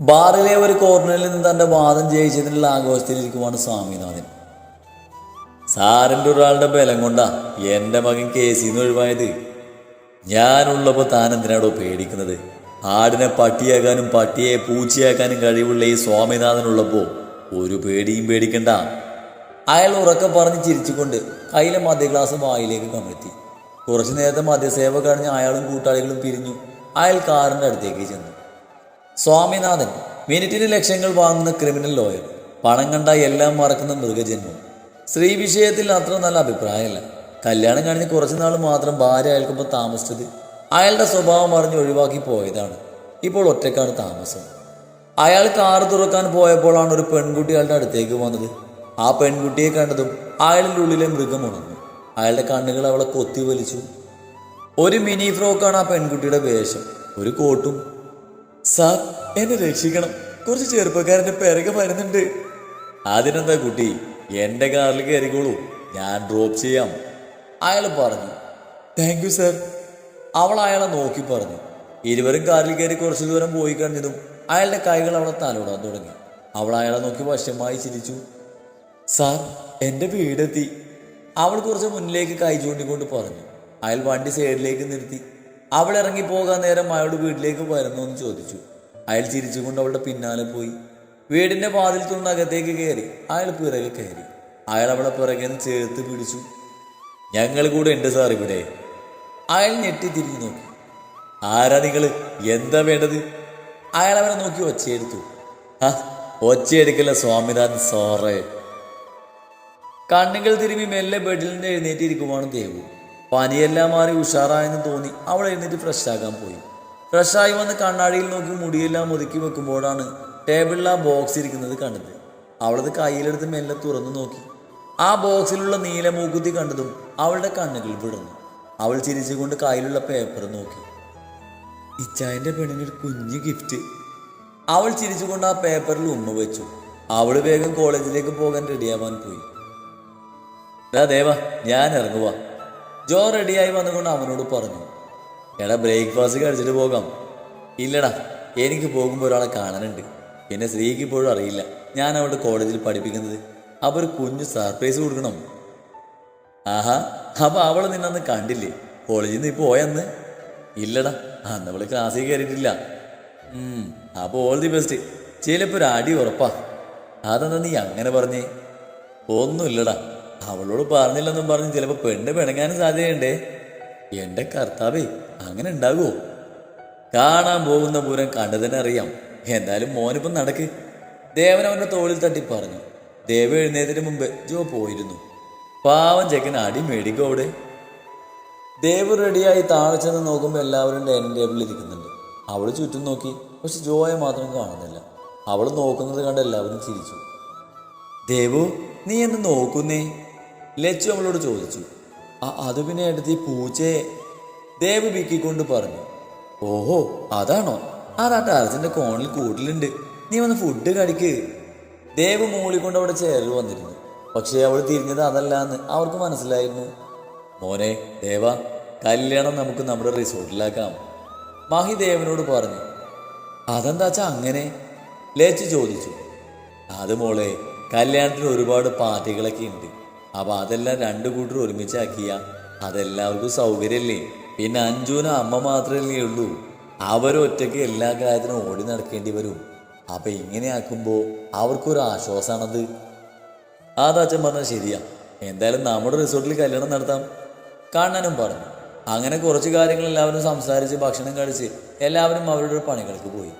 ബാറിലെ ഒരു കോർണറിൽ നിന്ന് തന്റെ വാദം ജയിച്ചതിനുള്ള ആഘോഷത്തിലിരിക്കുവാണ് സ്വാമിനാഥൻ. സാറിന്റെ ഒരാളുടെ ബലം കൊണ്ടാ എന്റെ മകൻ കേസിന്ന് ഒഴിവായത്. ഞാനുള്ളപ്പോൾ താൻ എന്തിനാടോ പേടിക്കുന്നത്? ആടിനെ പട്ടിയാക്കാനും പട്ടിയെ പൂച്ചയാക്കാനും കഴിവുള്ള ഈ സ്വാമിനാഥനുള്ളപ്പോൾ ഒരു പേടിയും പേടിക്കണ്ട. അയാൾ ഉറക്കം പറഞ്ഞ് ചിരിച്ചുകൊണ്ട് കയ്യിലെ മദ്യ ഗ്ലാസ് വായിലേക്ക് കമഴ്ത്തി. കുറച്ചു നേരത്തെ മദ്യസേവ കഴിഞ്ഞ് അയാളും കൂട്ടാളികളും പിരിഞ്ഞു. അയാൾ കാറിന്റെ അടുത്തേക്ക് ചെന്നു. സ്വാമിനാഥൻ മിനിറ്റിന് ലക്ഷങ്ങൾ വാങ്ങുന്ന ക്രിമിനൽ ലോയർ. പണം കണ്ട എല്ലാം മറക്കുന്ന മൃഗജന്മം. സ്ത്രീ വിഷയത്തിൽ അത്ര നല്ല അഭിപ്രായമല്ല. കല്യാണം കഴിഞ്ഞ് കുറച്ച് നാൾ മാത്രം ഭാര്യ അയാൾക്കൊപ്പം താമസിച്ചത് അയാളുടെ സ്വഭാവം അറിഞ്ഞ് ഒഴിവാക്കി പോയതാണ്. ഇപ്പോൾ ഒറ്റക്കാണ് താമസം. അയാൾ കാർ തുറക്കാൻ പോയപ്പോഴാണ് ഒരു പെൺകുട്ടി അയാളുടെ അടുത്തേക്ക് വന്നത്. ആ പെൺകുട്ടിയെ കണ്ടതും അയാളുടെ ഉള്ളിലെ മൃഗം ഉണർന്നു. അയാളുടെ കണ്ണുകൾ അവളെ കൊത്തി വലിച്ചു. ഒരു മിനി ഫ്രോക്കാണ് ആ പെൺകുട്ടിയുടെ വേഷം. ഒരു കോട്ടും സാർ എന്നെ രക്ഷിക്കണം. കുറച്ച് ചെറുപ്പക്കാരന്റെ പിറകെ വരുന്നുണ്ട്. അതിനെന്താ കുട്ടി? എന്റെ കാറിൽ കയറിക്കോളൂ. ഞാൻ ഡ്രോപ്പ് ചെയ്യാം. അയാൾ പറഞ്ഞു. താങ്ക് യു സാർ അവൾ അയാളെ നോക്കി പറഞ്ഞു. ഇരുവരും കാറിൽ കയറി കുറച്ച് ദൂരം പോയി കഴിഞ്ഞതും അയാളുടെ കൈകൾ അവളെ തലോടാൻ തുടങ്ങി. അവൾ അയാളെ നോക്കി വശമായി ചിരിച്ചു. സാർ എന്റെ വീടെത്തി. അവൾ കുറച്ച് മുന്നിലേക്ക് കൈ ചൂണ്ടിക്കൊണ്ട് പറഞ്ഞു. അയാൾ വണ്ടി സൈഡിലേക്ക് നിർത്തി. അവൾ ഇറങ്ങി പോകാൻ നേരം അയാളുടെ വീട്ടിലേക്ക് വരുന്നു എന്ന് ചോദിച്ചു. അയാൾ ചിരിച്ചുകൊണ്ട് അവളുടെ പിന്നാലെ പോയി. വീടിന്റെ വാതിൽ തുറന്ന് അകത്തേക്ക് കയറി. അയാൾ പിറകെ കയറി. അയാൾ അവളെ പിറകെ ചേർത്ത് പിടിച്ചു. ഞങ്ങൾ കൂടെ ഉണ്ട് സാർ ഇവിടെ. അയാൾ ഞെട്ടി തിരിഞ്ഞു നോക്കി. ആരാ നിങ്ങൾ എന്താ വേണ്ടത്? അയാൾ അവനെ നോക്കി ഒച്ചയെടുത്തു. ആ ഒച്ചയെടുക്കല്ല സ്വാമിനാഥൻ സാറേ. കണ്ണുകൾ തിരുമ്പി മെല്ലെ ബെഡിൽ നിന്ന് എഴുന്നേറ്റിരിക്കുവാണ് ദേവു. പനിയെല്ലാം മാറി ഉഷാറായെന്ന് തോന്നി. അവൾ എഴുന്നേറ്റ് ഫ്രഷാകാൻ പോയി. ഫ്രഷായി വന്ന് കണ്ണാടിയിൽ നോക്കി മുടിയെല്ലാം ഒതുക്കി വെക്കുമ്പോഴാണ് ടേബിളിൽ ആ ബോക്സ് ഇരിക്കുന്നത് കണ്ടത്. അവളത് കയ്യിലെടുത്ത് മെല്ലെ തുറന്നു നോക്കി. ആ ബോക്സിലുള്ള നീല മൂക്കുത്തി കണ്ടതും അവളുടെ കണ്ണുകൾ വിടർന്നു. അവൾ ചിരിച്ചുകൊണ്ട് കയ്യിലുള്ള പേപ്പർ നോക്കി. ഇച്ചായന്റെ പെണ്ണിനൊരു കുഞ്ഞു ഗിഫ്റ്റ് അവൾ ചിരിച്ചുകൊണ്ട് ആ പേപ്പറിൽ ഉമ്മ വെച്ചു. അവൾ വേഗം കോളേജിലേക്ക് പോകാൻ റെഡിയാവാൻ പോയി. ദേവ ഞാൻ ഇറങ്ങുക ജോ റെഡിയായി വന്നുകൊണ്ട് അവനോട് പറഞ്ഞു എടാ ബ്രേക്ക്ഫാസ്റ്റ് കഴിച്ചിട്ട് പോകാം. ഇല്ലടാ എനിക്ക് പോകുമ്പോൾ ഒരാളെ കാണാനുണ്ട്. പിന്നെ സ്ത്രീക്ക് ഇപ്പോഴും അറിയില്ല. ഞാൻ അവളുടെ കോളേജിൽ പഠിപ്പിക്കുന്നത്. അപ്പോൾ ഒരു കുഞ്ഞു സർപ്രൈസ് കൊടുക്കണം. ആഹാ അപ്പൊ അവൾ നിന്നന്ന് കണ്ടില്ലേ? കോളേജിൽ നിന്ന് പോയന്ന്? ഇല്ലടാ അന്ന് അവൾ ക്ലാസ്സിൽ കയറിയിട്ടില്ല ഉം, അപ്പൊ ഓൾ ദി ബെസ്റ്റ് ചിലപ്പോ ഒരു അടി ഉറപ്പാ. അതെന്താ നീ അങ്ങനെ പറഞ്ഞേ? ഒന്നുമില്ലടാ. അവളോട് പറഞ്ഞില്ലെന്നും പറഞ്ഞ് ചിലപ്പോൾ പെണ്ണ് പിണങ്ങാനും സാധ്യതയുണ്ടേ. എന്റെ കർത്താവേ അങ്ങനെ ഉണ്ടാകുമോ കാണാൻ പോകുന്ന പൂരം കണ്ടു തന്നെ അറിയാം. എന്തായാലും മോനിപ്പം നടക്ക്. ദേവൻ അവന്റെ തോളിൽ തട്ടി പറഞ്ഞു. ദേവ എഴുന്നേതിന് മുമ്പ് ജോ പോയിരുന്നു. പാവം ചെക്കൻ അടി മേടിക്കും അവിടെ. ദേവ് റെഡിയായി താഴെ ചെന്ന് നോക്കുമ്പോൾ എല്ലാവരും ഡൈനിങ് ടേബിളിൽ ഇരിക്കുന്നുണ്ട്. അവൾ ചുറ്റും നോക്കി. പക്ഷെ ജോയെ മാത്രം കാണുന്നില്ല. അവൾ നോക്കുന്നത് കണ്ട് എല്ലാവരും ചിരിച്ചു. ദേവു നീ എന്ന് നോക്കുന്നേ? ലച്ചു അവളോട് ചോദിച്ചു "ആ, അത് പിന്നെ എടുത്ത് ഈ പൂച്ചയെ ദേവ് പറഞ്ഞു. ഓഹോ അതാണോ? അതാ ടാർസിന്റെ കോണിൽ കൂട്ടിലുണ്ട്. നീ വന്ന് ഫുഡ് കടിക്ക്. ദേവ് മൂളിക്കൊണ്ട് അവിടെ ചേറിൽ വന്നിരുന്നു. പക്ഷേ അവൾ തിരിഞ്ഞത് അതല്ല എന്ന് അവർക്ക് മനസ്സിലായിരുന്നു. മോനെ ദേവ കല്യാണം നമുക്ക് നമ്മുടെ റിസോർട്ടിലാക്കാം. മാഹി ദേവനോട് പറഞ്ഞു അതെന്താച്ചാ അങ്ങനെ? ലേച്ച് ചോദിച്ചു അത് മോളെ കല്യാണത്തിന് ഒരുപാട് പാർട്ടികളൊക്കെ ഉണ്ട്. അപ്പൊ അതെല്ലാം രണ്ടു കൂട്ടർ ഒരുമിച്ചാക്കിയ അതെല്ലാവർക്കും സൗകര്യമല്ലേ പിന്നെ അഞ്ജുവിന് അമ്മ മാത്രമല്ലേ ഉള്ളൂ. അവരൊറ്റയ്ക്ക് എല്ലാ കാര്യത്തിനും ഓടി നടക്കേണ്ടി വരും. അപ്പൊ ഇങ്ങനെ ആക്കുമ്പോ അവർക്കൊരു ആശ്വാസമാണത് അത് അച്ഛൻ പറഞ്ഞത് ശരിയാ. എന്തായാലും നമ്മുടെ റിസോർട്ടിൽ കല്യാണം നടത്താം. കാണാനും പറഞ്ഞു അങ്ങനെ കുറച്ച് കാര്യങ്ങൾ എല്ലാവരും സംസാരിച്ച് ഭക്ഷണം കഴിച്ച് എല്ലാവരും അവരുടെ പണികൾക്ക് പോയി.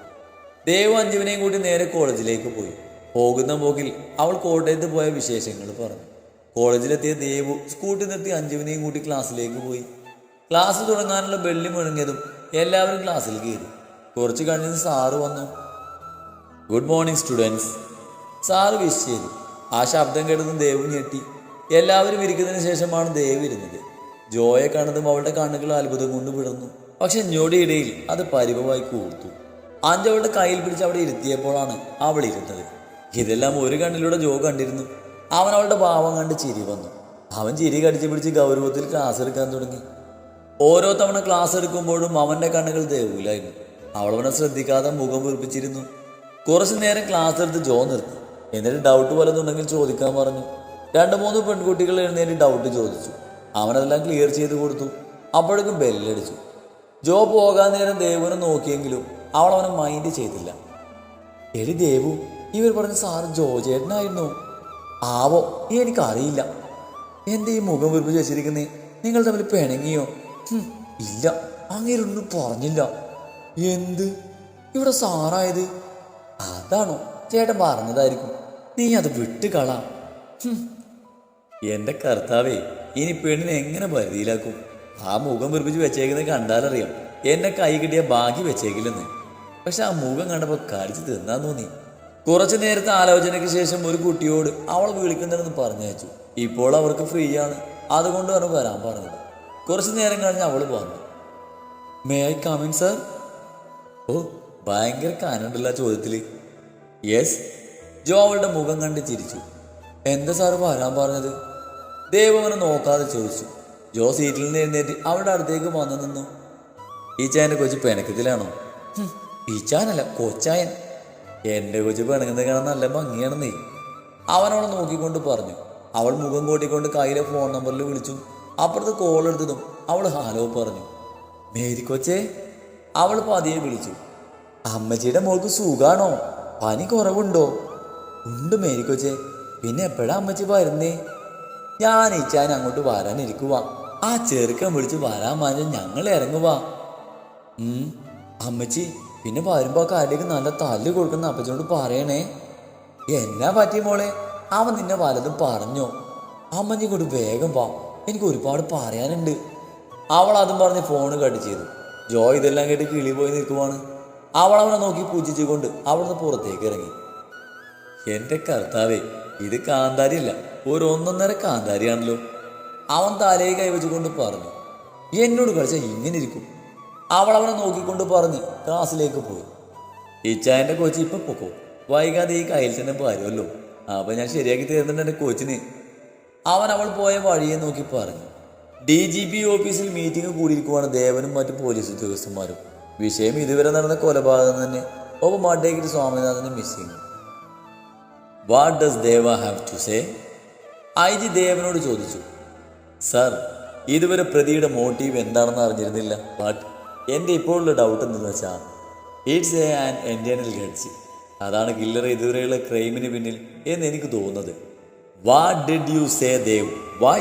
ദേവ് അഞ്ജുവിനെയും കൂടി നേരെ കോളേജിലേക്ക് പോയി. പോകുന്ന പോക്കിൽ അവൾ കോട്ടയത്ത് പോയ വിശേഷങ്ങൾ പറഞ്ഞു. കോളേജിലെത്തിയ ദേവു സ്കൂട്ടിൽ നിർത്തി അഞ്ജുവിനെയും കൂട്ടി ക്ലാസ്സിലേക്ക് പോയി. ക്ലാസ് തുടങ്ങാനുള്ള ബെല്ലി മുഴങ്ങിയതും എല്ലാവരും ക്ലാസ്സിൽ കയറി. കുറച്ച് കഴിഞ്ഞ് സാറ് വന്നു. Good morning students sir wish ചെയ്തു. ആ ശബ്ദം കേട്ടതും ദേവു ഞെട്ടി. എല്ലാവരും ഇരിക്കുന്നതിന് ശേഷമാണ് ദേവ് ഇരുന്നത്. ജോയെ കണ്ടതും അവളുടെ കണ്ണുകൾ അത്ഭുതം കൊണ്ട് വിടർന്നു. പക്ഷെ ഞൊടിയിടയിൽ അത് പരിഭവമായി കൂർത്തു. അഞ്ചവളുടെ കയ്യിൽ പിടിച്ച് അവിടെ ഇരുത്തിയപ്പോഴാണ് അവൾ ഇരുന്നത്. ഇതെല്ലാം ഒരു കണ്ണിലൂടെ ജോ കണ്ടിരുന്നു. അവൻ അവളുടെ ഭാവം കണ്ട് ചിരി വന്നു. അവൻ ചിരി കടിച്ചു പിടിച്ച് ഗൗരവത്തിൽ ക്ലാസ് എടുക്കാൻ തുടങ്ങി. ഓരോ തവണ ക്ലാസ് എടുക്കുമ്പോഴും അവന്റെ കണ്ണുകൾ ദേവൂലായിരുന്നു. അവളവനെ ശ്രദ്ധിക്കാതെ മുഖം വീർപ്പിച്ചിരുന്നു. കുറച്ചു നേരം ക്ലാസ് എടുത്ത് ജോ നിർത്തി. എന്നിട്ട് ഡൗട്ട് വല്ലതുണ്ടെങ്കിൽ ചോദിക്കാൻ പറഞ്ഞു. രണ്ട് മൂന്ന് പെൺകുട്ടികൾ എഴുന്നേറ്റ് ഡൗട്ട് ചോദിച്ചു. അവനതെല്ലാം ക്ലിയർ ചെയ്ത് കൊടുത്തു. അപ്പോഴേക്കും ബെല്ലടിച്ചു ജോ പോകാൻ നേരം ദേവുവിനെ നോക്കിയെങ്കിലും അവളവനെ മൈൻഡ് ചെയ്തില്ല. എടി ദേവു ഇവർ പറഞ്ഞ സാർ ജോ ചേട്ടനായിരുന്നു? ആവോ? എനിക്കറിയില്ല. എന്റെ ഈ മുഖം വെറുപ്പിച്ച് വെച്ചിരിക്കുന്നേ നിങ്ങൾ തമ്മിൽ പിണങ്ങിയോ? ഇല്ല. അങ്ങേരൊന്നും പറഞ്ഞില്ല. എന്ത്? ഇവിടെ സാറായത്? അതാണോ? ചേട്ടൻ പറഞ്ഞതായിരിക്കും. നീ അത് വിട്ട് കളാം. ഹും. എന്റെ കർത്താവേ ഇനി പെണ്ണിനെ എങ്ങനെ പരിധിയിലാക്കും? ആ മുഖം വെറുപ്പിച്ച് വെച്ചേക്കുന്നത് കണ്ടാലറിയാം. എന്നെ കൈ കിട്ടിയ ബാക്കി വെച്ചേക്കില്ലെന്ന്. പക്ഷെ ആ മുഖം കണ്ടപ്പോൾ കടിച്ച് തിന്നാൻ തോന്നി. കുറച്ചു നേരത്തെ ആലോചനയ്ക്ക് ശേഷം ഒരു കുട്ടിയോട് അവൾ വിളിക്കുന്നുണ്ടെന്ന് പറഞ്ഞയച്ചു. ഇപ്പോൾ അവർക്ക് ഫ്രീ ആണ് അതുകൊണ്ട് അതുകൊണ്ടാണ് വരാൻ പറഞ്ഞത്. കുറച്ചു നേരം കഴിഞ്ഞ് അവൾ പറഞ്ഞു may I come in sir ഓ ഭയങ്കര കാനുണ്ടല്ല ചോദ്യത്തിൽ യെസ് ജോ അവളുടെ മുഖം കണ്ട് ചിരിച്ചു. എന്താ സാർ വരാൻ പറഞ്ഞത്? ദേവ് അവനെ നോക്കാതെ ചോദിച്ചു. ജോ സീറ്റിൽ നിന്ന് എഴുന്നേറ്റ് അവളുടെ അടുത്തേക്ക് വന്നു നിന്നു. ഈച്ചായന്റെ കൊച്ചു പെനക്കത്തിലാണോ? ഈ ഈച്ചാനല്ല കൊച്ചായൻ. എന്റെ കൊച്ചു പിണങ്ങുന്നത് കാണാൻ നല്ല ഭംഗിയാണ് നീ. അവനവളെ നോക്കിക്കൊണ്ട് പറഞ്ഞു. അവൾ മുഖം കൂട്ടിക്കൊണ്ട് കയ്യിലെ ഫോൺ നമ്പറിൽ വിളിച്ചു. അപ്പുറത്ത് കോൾ എടുത്തതും അവൾ ഹാലോ പറഞ്ഞു. മേരി കൊച്ചേ അവൾ പതിയെ വിളിച്ചു. അമ്മച്ചിയുടെ മോൾക്ക് സുഖാണോ? പനി കുറവുണ്ടോ? ഉണ്ട് മേരി കൊച്ചേ. പിന്നെ എപ്പോഴാ അമ്മച്ചി വരുന്നേ? ഞാൻ ഇച്ചാൻ അങ്ങോട്ട് വരാനിരിക്കുക ആ ചെറുക്കൻ വിളിച്ച് വരാൻ മാഞ്ഞ ഞങ്ങൾ ഇറങ്ങുക ഉം, അമ്മച്ചി പിന്നെ വരുമ്പോ ആ കാലിലേക്ക് നല്ല തല്ല് കൊടുക്കുന്ന അപ്പച്ചനോട് പറയണേ എന്നാ പറ്റി മോളെ? അവൻ നിന്നെ വലതും പറഞ്ഞോ? അമ്മ നീ കൂടി വേഗം വാ. എനിക്ക് ഒരുപാട് പറയാനുണ്ട്. അവൾ അതും പറഞ്ഞ് ഫോണ് കട്ട് ചെയ്തു. ജോ ഇതെല്ലാം കേട്ട് കിളി പോയി നിൽക്കുവാണ്. അവൾ അവനെ നോക്കി പൂജിച്ചുകൊണ്ട് അവിടുന്ന് പുറത്തേക്ക് ഇറങ്ങി. എന്റെ കർത്താവേ ഇത് കാന്താരിയല്ല. ഒരു ഒന്നൊന്നര കാന്താരിയാണല്ലോ. അവൻ തലയെ കൈവച്ചുകൊണ്ട് പറഞ്ഞു എന്നോട് കളിച്ച ഇങ്ങനെ ഇരിക്കും. അവൾ അവനെ നോക്കിക്കൊണ്ട് പറഞ്ഞ് ക്ലാസ്സിലേക്ക് പോയി. ഇച്ചായന്റെ കോച്ച് ഇപ്പം പൊക്കോ. വൈകാതെ ഈ കയ്യിൽ തന്നെ പാരുമല്ലോ അപ്പം ഞാൻ ശരിയാക്കി തരുന്നുണ്ട് എന്റെ കോച്ചിന്. അവൻ അവൾ പോയ വഴിയെ നോക്കി പറഞ്ഞു. ഡി ജി പി ഓഫീസിൽ മീറ്റിംഗ് കൂടിയിരിക്കുവാണ് ദേവനും മറ്റു പോലീസ് ഉദ്യോഗസ്ഥന്മാരും. വിഷയം ഇതുവരെ നടന്ന കൊലപാതകം തന്നെ. ഒപ്പം മാട്ടേക്കിട്ട് മിസ് ചെയ്യുന്നു. What does Deva have to say I G ദേവനോട് ചോദിച്ചു. സർ ഇതുവരെ പ്രതിയുടെ മോട്ടീവ് എന്താണെന്ന് അറിഞ്ഞിരുന്നില്ല. ബട്ട് എന്റെ ഇപ്പോഴുള്ള ഡൗട്ട് എന്തെന്ന് വെച്ചാൽ it's a an internal grudge അതാണ് കില്ലർ ഇതുവരെയുള്ള ക്രൈമിന് പിന്നിൽ എന്ന് എനിക്ക് തോന്നുന്നത്. What did you say Dev why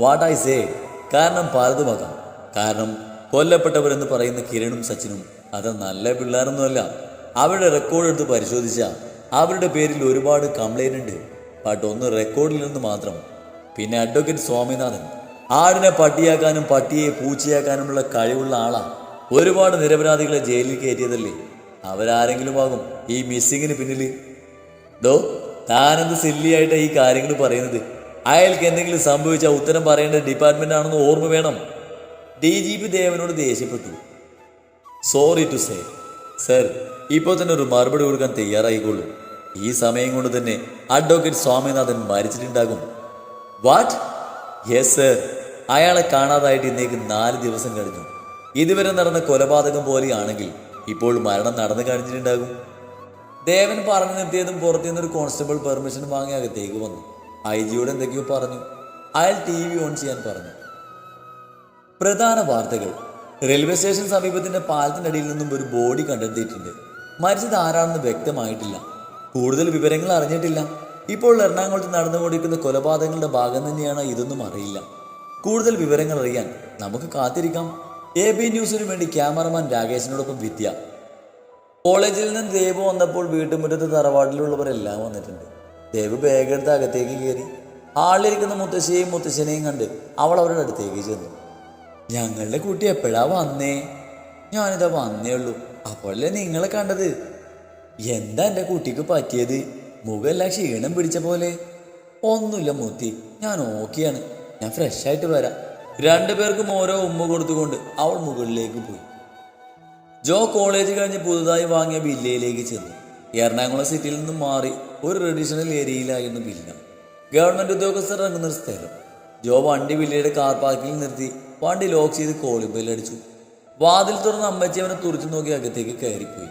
what I say കാരണം പലതുമാകാം കാരണം കൊല്ലപ്പെട്ടവരെന്ന് പറയുന്ന കിരണും സച്ചിനും അത് നല്ല പിള്ളേരൊന്നുമല്ല. അവരുടെ റെക്കോർഡ് എടുത്ത് പരിശോധിച്ചാൽ അവരുടെ പേരിൽ ഒരുപാട് കംപ്ലൈന്റ് ഉണ്ട്. ബട്ട് ഒന്ന് റെക്കോർഡിൽ നിന്ന് മാത്രം. പിന്നെ അഡ്വക്കേറ്റ് സ്വാമിനാഥൻ. ആടിനെ പട്ടിയാക്കാനും പട്ടിയെ പൂച്ചയാക്കാനുമുള്ള കഴിവുള്ള ആളാണ് ഒരുപാട് നിരപരാധികളെ ജയിലിൽ കയറ്റിയതല്ലേ? അവരാരെങ്കിലും ആകും ഈ മിസ്സിങ്ങിന് പിന്നിൽ ദോ താനെന്ത് സില്ലിയായിട്ട് ഈ കാര്യങ്ങൾ പറയുന്നത്? അയാൾക്ക് എന്തെങ്കിലും സംഭവിച്ചാൽ ഉത്തരം പറയേണ്ട ഡിപ്പാർട്ട്മെന്റ് ആണെന്ന് ഓർമ്മ വേണം. ഡി ജി പി ദേവനോട് ദേഷ്യപ്പെട്ടു. Sorry to say. സർ ഇപ്പോൾ തന്നെ ഒരു മറുപടി കൊടുക്കാൻ തയ്യാറായിക്കോളൂ. ഈ സമയം കൊണ്ട് തന്നെ അഡ്വക്കേറ്റ് സ്വാമിനാഥൻ മരിച്ചിട്ടുണ്ടാകും. വാട്ട്? Yes sir. അയാളെ കാണാതായിട്ട് ഇന്നേക്ക് നാല് ദിവസം കഴിഞ്ഞു. ഇതുവരെ നടന്ന കൊലപാതകം പോലെയാണെങ്കിൽ ഇപ്പോൾ മരണം നടന്നു കഴിഞ്ഞിട്ടുണ്ടാകും. ദേവൻ പറഞ്ഞു നിർത്തിയതും പുറത്തുനിന്ന് ഒരു കോൺസ്റ്റബിൾ പെർമിഷൻ വാങ്ങി അകത്തേക്ക് വന്നു. ഐ ജിയോട് എന്തൊക്കെയോ പറഞ്ഞു. അയാൾ ടി വി ഓൺ ചെയ്യാൻ പറഞ്ഞു. പ്രധാന വാർത്തകൾ. റെയിൽവേ സ്റ്റേഷൻ സമീപത്തിന്റെ അടിയിൽ നിന്നും ഒരു ബോഡി കണ്ടെത്തിയിട്ടുണ്ട്. മരിച്ചത് ആരാണെന്ന് വ്യക്തമായിട്ടില്ല. കൂടുതൽ വിവരങ്ങൾ അറിഞ്ഞിട്ടില്ല. ഇപ്പോൾ എറണാകുളത്ത് നടന്നുകൊണ്ടിരിക്കുന്ന കൊലപാതകങ്ങളുടെ ഭാഗം തന്നെയാണ് ഇതൊന്നും അറിയില്ല. കൂടുതൽ വിവരങ്ങൾ അറിയാൻ നമുക്ക് കാത്തിരിക്കാം. എ ബി ന്യൂസിനു വേണ്ടി ക്യാമറമാൻ രാകേഷിനോടൊപ്പം വിദ്യ. കോളേജിൽ നിന്ന് ദേവ് വന്നപ്പോൾ വീട്ടുമുറ്റത്ത് തറവാട്ടിലുള്ളവരെല്ലാം വന്നിട്ടുണ്ട്. ദേവ് ബാഗെടുത്ത് അകത്തേക്ക് കയറി. ആളിരിക്കുന്ന മുത്തശ്ശിയെയും മുത്തശ്ശനെയും കണ്ട് അവൾ അവരുടെ അടുത്തേക്ക് ചെന്നു. ഞങ്ങളുടെ കുട്ടി എപ്പോഴാ വന്നേ? ഞാനിതാ വന്നേ ഉള്ളൂ. അപ്പോഴല്ലേ നിങ്ങളെ കണ്ടത്? എന്താ എന്റെ കുട്ടിക്ക് പറ്റിയത്? മുഖമെല്ലാം ക്ഷീണം പിടിച്ച പോലെ. ഒന്നുമില്ല മുത്തി. ഞാൻ ഓക്കെയാണ്. ഞാൻ ഫ്രഷായിട്ട് വരാം. രണ്ടുപേർക്കും ഓരോ ഉമ്മ കൊടുത്തുകൊണ്ട് അവൾ മുകളിലേക്ക് പോയി. ജോ കോളേജ് കഴിഞ്ഞ് പുതുതായി വാങ്ങിയ വില്ലയിലേക്ക് ചെന്നു. എറണാകുളം സിറ്റിയിൽ നിന്നും മാറി ഒരു ട്രഡീഷണൽ ഏരിയയിലായിരുന്നു വില്ല. ഗവൺമെന്റ് ഉദ്യോഗസ്ഥർ ഇറങ്ങുന്ന ഒരു സ്ഥലം. ജോ വണ്ടി വില്ലയുടെ കാർ പാർക്കിൽ നിർത്തി വണ്ടി ലോക്ക് ചെയ്ത് കോളിംഗ് ബെൽ അടിച്ചു. വാതിൽ തുറന്ന് അമ്മച്ചി അവനെ തുറച്ചു നോക്കി അകത്തേക്ക് കയറിപ്പോയി.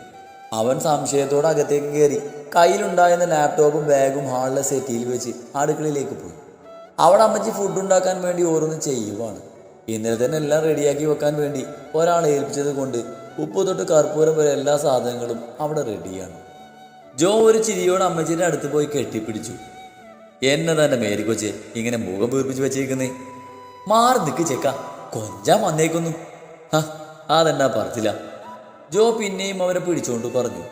അവൻ സംശയത്തോടെ അകത്തേക്ക് കയറി കയ്യിലുണ്ടായിരുന്ന ലാപ്ടോപ്പും ബാഗും ഹാളിലെ സെറ്റിയിൽ വെച്ച് അടുക്കളയിലേക്ക് പോയി. അവിടെ അമ്മച്ചി ഫുഡ് ഉണ്ടാക്കാൻ വേണ്ടി ഓരോന്ന് ചെയ്യുവാണ്. ഇന്നലെ തന്നെ എല്ലാം റെഡിയാക്കി വെക്കാൻ വേണ്ടി ഒരാളെ ഏൽപ്പിച്ചത് കൊണ്ട് ഉപ്പ് തൊട്ട് കർപ്പൂരം വരെ എല്ലാ സാധനങ്ങളും അവിടെ റെഡിയാണ് ജോ ഒരു ചിരിയോടെ അമ്മച്ചിയുടെ അടുത്ത് പോയി കെട്ടിപ്പിടിച്ചു. എന്നെ തന്നെ മേരി കൊച്ചെ ഇങ്ങനെ മുഖം വീർപ്പിച്ച് വെച്ചേക്കുന്നേ മാറി നിൽക്ക് ചെക്ക കൊഞ്ചാൻ വന്നേക്കുന്നു. ആ അതെന്നാ പറഞ്ഞില്ല ജോ പിന്നെയും അവരെ പിടിച്ചുകൊണ്ട് പറഞ്ഞു.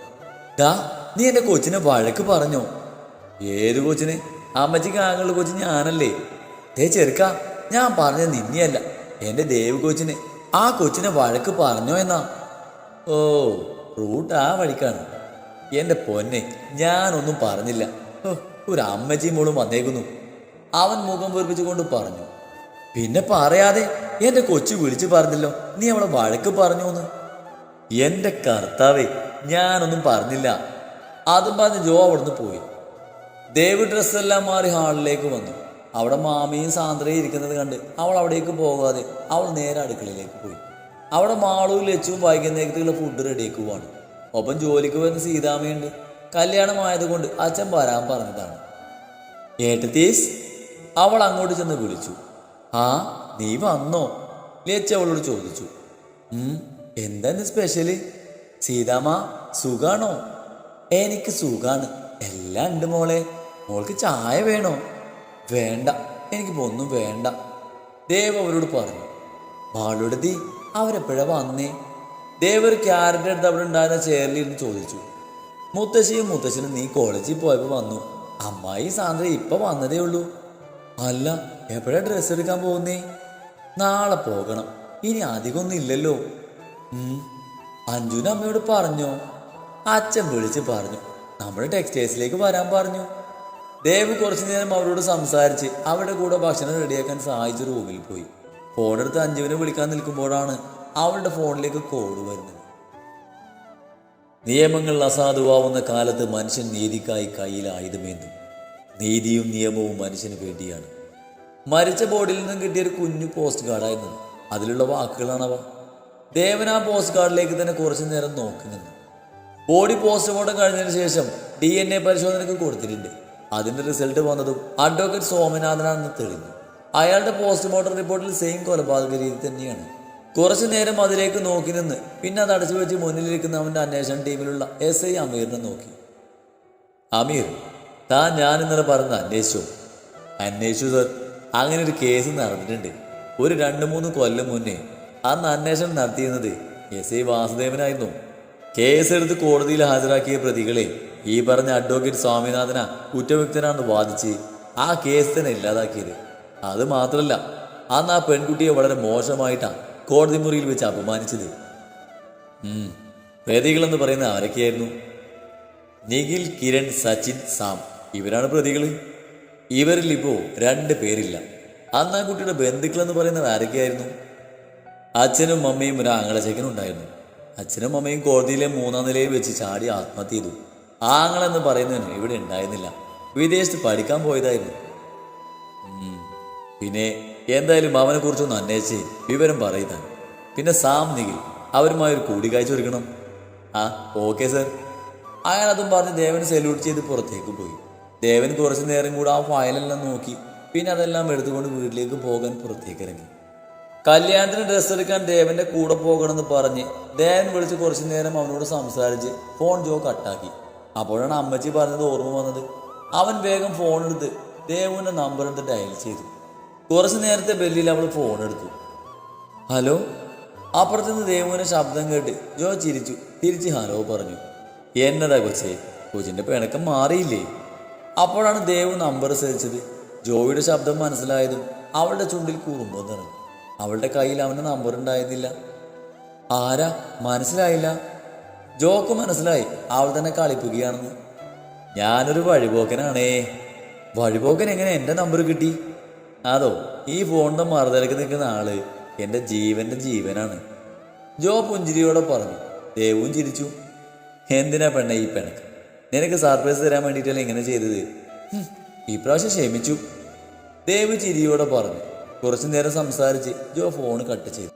ഡാ നീ എന്റെ കൊച്ചിനെ വഴക്ക് പറഞ്ഞോ? ഏത് കൊച്ചിന്? അമ്മച്ചിക്ക് ആങ്ങളുടെ കൊച്ചു ഞാനല്ലേ? ദേ ചെറുക്ക ഞാൻ പറഞ്ഞത് നിന്നെയല്ല. എന്റെ ദേവ് കൊച്ചിന് ആ കൊച്ചിനെ വഴക്ക് പറഞ്ഞോ എന്നാ. ഓ റൂട്ട് ആ വഴിക്കാണ്. എന്റെ പൊന്നെ ഞാനൊന്നും പറഞ്ഞില്ല. ഒരു അമ്മച്ചി മോളും വന്നേക്കുന്നു. അവൻ മുഖം വീർപ്പിച്ചുകൊണ്ട് പറഞ്ഞു പിന്നെ പറയാതെ എന്റെ കൊച്ചു വിളിച്ചു പറഞ്ഞല്ലോ നീ അവളെ വഴക്ക് പറഞ്ഞു എന്ന് എന്റെ കർത്താവേ ഞാനൊന്നും പറഞ്ഞില്ല. അതും പറഞ്ഞ് ജോ അവിടുന്ന് പോയി. ദേവ് ഡ്രസ്സെല്ലാം മാറി ഹാളിലേക്ക് വന്നു. അവിടെ മാമിയും സാന്ദ്രയും ഇരിക്കുന്നത് കണ്ട് അവൾ അവിടേക്ക് പോകാതെ അവൾ നേരെ അടുക്കളയിലേക്ക് പോയി. അവിടെ മാളും ലച്ചുവും വൈകുന്നേരത്തേക്കുള്ള ഫുഡ് റെഡിയാക്കുവാണ് ഒപ്പം ജോലിക്ക് വരുന്ന സീതാമയുണ്ട് കല്യാണമായതുകൊണ്ട് അച്ഛൻ വരാൻ പറഞ്ഞതാണ്. ഏട്ടത്തീസ് അവൾ അങ്ങോട്ട് ചെന്ന് വിളിച്ചു. ആ നീ വന്നോ? ലച്ച് അവളോട് ചോദിച്ചു. "ഉം, എന്താ സ്പെഷ്യൽ സീതാമ്മ സുഖാണോ? എനിക്ക് സുഖാണ്. എല്ലാം ഉണ്ട് മോളെ. മോൾക്ക് ചായ വേണോ? വേണ്ട. എനിക്ക് ഒന്നും വേണ്ട. ദേവ് അവരോട് പറഞ്ഞു മാളുടെ തീ അവരെപ്പോഴാ വന്നേ? ദേവർ ക്യാരറ്റ് എടുത്ത് അവിടെ ഉണ്ടായിരുന്ന ചെയറിൽ ഇരുന്ന് ചോദിച്ചു മുത്തശ്ശിയും മുത്തശ്ശനും നീ കോളേജിൽ പോയപ്പോൾ വന്നു. അമ്മായി സാന്ദ്ര ഇപ്പം വന്നതേ ഉള്ളൂ. അല്ല എപ്പോഴാ ഡ്രസ്സ് എടുക്കാൻ പോകുന്നേ? നാളെ പോകണം. ഇനി അധികമൊന്നും ഇല്ലല്ലോ. അഞ്ജുന അമ്മയോട് പറഞ്ഞോ അച്ഛൻ വിളിച്ച് പറഞ്ഞു നമ്മുടെ ടെക്സ്റ്റൈൽസിലേക്ക് വരാൻ പറഞ്ഞു. ദേവ് കുറച്ചു നേരം അവരോട് സംസാരിച്ച് അവരുടെ കൂടെ ഭക്ഷണം റെഡിയാക്കാൻ സഹായിച്ച റൂമിൽ പോയി. ഫോണെടുത്ത് അഞ്ജുവിനെ വിളിക്കാൻ നിൽക്കുമ്പോഴാണ് അവളുടെ ഫോണിലേക്ക് കോഡ് വരുന്നത്. നിയമങ്ങൾ അസാധുവാവുന്ന കാലത്ത് മനുഷ്യൻ നീതിക്കായി കയ്യിൽ ആയുധമേന്തും നീതിയും നിയമവും മനുഷ്യന് വേണ്ടിയാണ്. മരിച്ച ബോർഡിൽ നിന്നും കിട്ടിയ ഒരു കുഞ്ഞു പോസ്റ്റ് കാർഡായിരുന്നു അതിലുള്ള വാക്കുകളാണവ. ദേവൻ ആ പോസ്റ്റ് കാർഡിലേക്ക് തന്നെ കുറച്ചു നേരം നോക്കി നിന്നു. ബോഡി പോസ്റ്റ്മോർട്ടം കഴിഞ്ഞതിന് ശേഷം ഡി എൻ എ പരിശോധനയ്ക്ക് കൊടുത്തിട്ടുണ്ട്. അതിന്റെ റിസൾട്ട് വന്നതും അഡ്വക്കേറ്റ് സോമനാഥനാണെന്ന് തെളിഞ്ഞു. അയാളുടെ പോസ്റ്റ്മോർട്ടം റിപ്പോർട്ടിൽ സെയിം കൊലപാതക രീതി തന്നെയാണ്. കുറച്ചു നേരം അതിലേക്ക് നോക്കി നിന്ന് പിന്നെ അത് അടച്ചു വെച്ച് മുന്നിലിരിക്കുന്ന അവന്റെ അന്വേഷണ ടീമിലുള്ള എസ് ഐ അമീറിനെ നോക്കി. അമീർ താൻ ഞാൻ ഇന്നലെ പറഞ്ഞ അന്വേഷിച്ചു? അന്വേഷിച്ചു സർ അങ്ങനെ ഒരു കേസ് നടന്നിട്ടുണ്ട്. ഒരു രണ്ട് മൂന്ന് കൊല്ലം മുന്നേ അന്ന് അന്വേഷണം നടത്തിയിരുന്നത് എസ് ഐ വാസുദേവനായിരുന്നു. കേസെടുത്ത് കോടതിയിൽ ഹാജരാക്കിയ പ്രതികളെ ഈ പറഞ്ഞ അഡ്വക്കേറ്റ് സ്വാമിനാഥന കുറ്റവിക്തനാണെന്ന് വാദിച്ച് ആ കേസ് തന്നെ ഇല്ലാതാക്കിയത്. അത് മാത്രമല്ല അന്ന് ആ പെൺകുട്ടിയെ വളരെ മോശമായിട്ടാണ് കോടതി മുറിയിൽ വെച്ച് അപമാനിച്ചത്. പ്രതികളെന്ന് പറയുന്ന ആരൊക്കെയായിരുന്നു? നിഖിൽ കിരൺ സച്ചിൻ സാം. ഇവരാണ് പ്രതികൾ ഇവരിൽ ഇപ്പോൾ രണ്ട് പേരില്ല. അന്ന് ആ കുട്ടിയുടെ ബന്ധുക്കളെന്ന് പറയുന്നത് ആരൊക്കെയായിരുന്നു? അച്ഛനും അമ്മയും ഒരു ആങ്ങളച്ചക്കനും ഉണ്ടായിരുന്നു അച്ഛനും അമ്മയും കോടതിയിലെ മൂന്നാം നിലയിൽ വെച്ച് ചാടി ആത്മഹത്യ ചെയ്തു. ആങ്ങളെന്ന് പറയുന്നതിന് ഇവിടെ ഉണ്ടായിരുന്നില്ല. വിദേശത്ത് പഠിക്കാൻ പോയതായിരുന്നു. പിന്നെ എന്തായാലും അവനെ കുറിച്ചൊന്ന് അന്വേഷിച്ച് വിവരം പറയുത്താൻ പിന്നെ സാം നിഖിൽ അവരുമായി ഒരു കൂടിക്കാഴ്ച ഒരുക്കണം. ആ ഓക്കെ സർ. അയാൾ അതും പറഞ്ഞ് ദേവൻ സല്യൂട്ട് ചെയ്ത് പുറത്തേക്ക് പോയി. ദേവൻ കുറച്ചു നേരം കൂടെ ആ ഫയലെല്ലാം നോക്കി. പിന്നെ അതെല്ലാം എടുത്തുകൊണ്ട് വീട്ടിലേക്ക് പോകാൻ പുറത്തേക്ക് ഇറങ്ങി. കല്യാണത്തിന് ഡ്രസ്സ് എടുക്കാൻ ദേവന്റെ കൂടെ പോകണമെന്ന് പറഞ്ഞ് ദേവൻ വിളിച്ച് കുറച്ചു നേരം അവനോട് സംസാരിച്ച് ഫോൺ ജോ കട്ടാക്കി അപ്പോഴാണ് അമ്മച്ചി പറഞ്ഞത് ഓർമ്മ വന്നത്. അവൻ വേഗം ഫോണെടുത്ത് ദേവുവിന്റെ നമ്പർ എടുത്ത് ഡയൽ ചെയ്തു. കുറച്ച് നേരത്തെ ബെല്ലിൽ അവൾ ഫോൺ എടുത്തു. ഹലോ? അപ്പുറത്തുനിന്ന് ദേവുവിന്റെ ശബ്ദം കേട്ട് ജോ ചിരിച്ചു. തിരിച്ച് ഹലോ പറഞ്ഞു. എന്നതാ കൊച്ചേ? കൊച്ചിന്റെ പിണക്കം മാറിയില്ലേ? അപ്പോഴാണ് ദേവു നമ്പർ സഹിച്ചത് ജോയുടെ ശബ്ദം മനസ്സിലായതും അവളുടെ ചുണ്ടിൽ കുറുമ്പോ നിറഞ്ഞു. അവളുടെ കയ്യിൽ അവന്റെ നമ്പർ ഉണ്ടായിരുന്നില്ല. ആരാ? മനസ്സിലായില്ല. ജോക്ക് മനസ്സിലായി. അവൾ തന്നെ കളിപ്പിക്കുകയാണെന്ന് ഞാനൊരു വഴിപോക്കനാണേ. വഴിപോക്കൻ എങ്ങനെ എന്റെ നമ്പർ കിട്ടി? അതോ ഈ ഫോണിന്റെ മറുതലക്ക് നിൽക്കുന്ന ആൾ എന്റെ ജീവന്റെ ജീവനാണ്. ജോ പുഞ്ചിരിയോടെ പറഞ്ഞു. ദേവും ചിരിച്ചു. എന്തിനാ പെണ്ണ ഈ പെണക്ക് നിനക്ക് സർപ്രൈസ് തരാൻ വേണ്ടിയിട്ടല്ലേ ഇങ്ങനെ ചെയ്തത്? ഇപ്രാവശ്യം ക്ഷമിച്ചു. ദേവ് ചിരിയോടെ പറഞ്ഞു. കുറച്ചു നേരം സംസാരിച്ച് ജോ ഫോൺ കട്ട് ചെയ്തു.